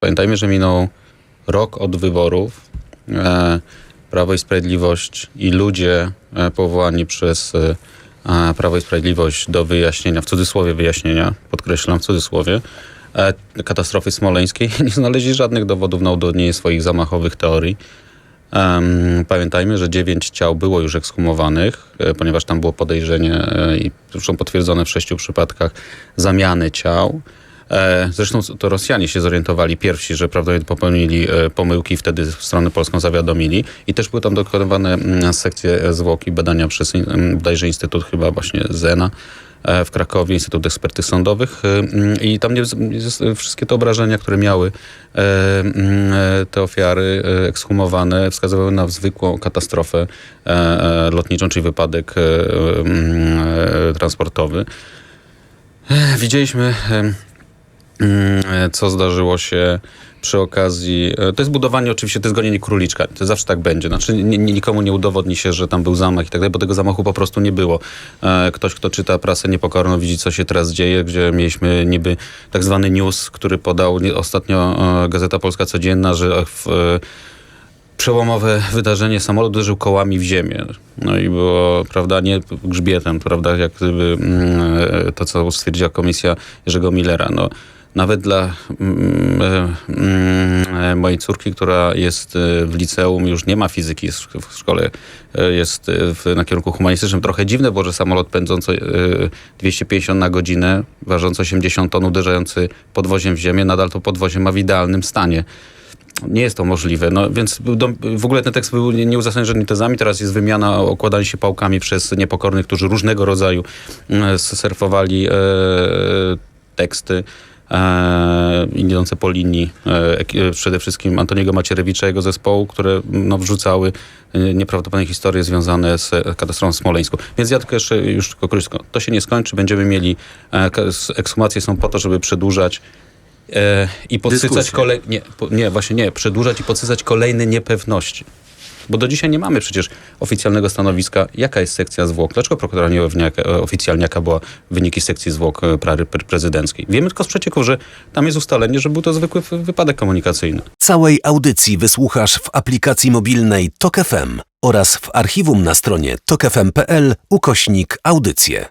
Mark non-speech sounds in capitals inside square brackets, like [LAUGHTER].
Pamiętajmy, że minął rok od wyborów. E, Prawo i Sprawiedliwość i ludzie e, powołani przez e, Prawo i Sprawiedliwość do wyjaśnienia, w cudzysłowie wyjaśnienia, podkreślam w cudzysłowie, katastrofy smoleńskiej [LAUGHS] nie znaleźli żadnych dowodów na udowodnienie swoich zamachowych teorii. Pamiętajmy, że dziewięć ciał było już ekshumowanych, e, ponieważ tam było podejrzenie e, i zresztą potwierdzone w sześciu przypadkach zamiany ciał. E, Zresztą to Rosjanie się zorientowali pierwsi, że prawdopodobnie popełnili pomyłki, wtedy stronę polską zawiadomili i też były tam dokonywane mm, sekcje zwłoki, badania przez bodajże Instytut chyba właśnie Zena w Krakowie, Instytut Ekspertyz Sądowych e, mm, i tam nie, wszystkie te obrażenia, które miały e, mm, e, te ofiary e, ekshumowane wskazywały na zwykłą katastrofę e, e, lotniczą, czyli wypadek e, mm, e, transportowy. E, Widzieliśmy e, co zdarzyło się przy okazji. e, To jest budowanie, oczywiście, to jest gonienie króliczka. To zawsze tak będzie. Znaczy, ni- ni- nikomu nie udowodni się, że tam był zamach i tak dalej, bo tego zamachu po prostu nie było. E, Ktoś, kto czyta prasę niepokorną, widzi, co się teraz dzieje, gdzie mieliśmy niby tak zwany news, który podał nie- ostatnio e, Gazeta Polska Codzienna, że w, e, przełomowe wydarzenie, samolot uderzył kołami w ziemię. No i było, prawda, nie grzbietem, prawda, jak gdyby mm, e, to, co stwierdziła komisja Jerzego Millera. No, nawet dla mm, e, mm, e, mojej córki, która jest e, w liceum, już nie ma fizyki jest w szkole, jest w, na kierunku humanistycznym. Trochę dziwne było, że samolot pędzący e, 250 na godzinę, ważący 80 ton, uderzający podwoziem w ziemię, nadal to podwozie ma w idealnym stanie. Nie jest to możliwe. No, więc w ogóle ten tekst był nie- nieuzasadniony tezami. Teraz jest wymiana, okładanie się pałkami przez niepokornych, którzy różnego rodzaju mm, surfowali teksty idące po linii e, e, przede wszystkim Antoniego Macierewicza jego zespołu, które no, wrzucały e, nieprawdopodobne historie związane z e, katastrofą smoleńską. Więc ja tylko jeszcze już tylko krótko. To się nie skończy. Będziemy mieli e, ekshumacje są po to, żeby przedłużać e, i podsycać Dyskusję. kolej... Nie, nie, właśnie nie. Przedłużać i podsycać kolejne niepewności. Bo do dzisiaj nie mamy przecież oficjalnego stanowiska, jaka jest sekcja zwłok. Dlaczego prokuratura nie oficjalnie, jaka była wyniki sekcji zwłok e, prary pre- prezydenckiej. Wiemy tylko z przecieków, że tam jest ustalenie, że był to zwykły wypadek komunikacyjny. Całej audycji wysłuchasz w aplikacji mobilnej Tok FM oraz w archiwum na stronie tokefm.pl ukośnik audycje.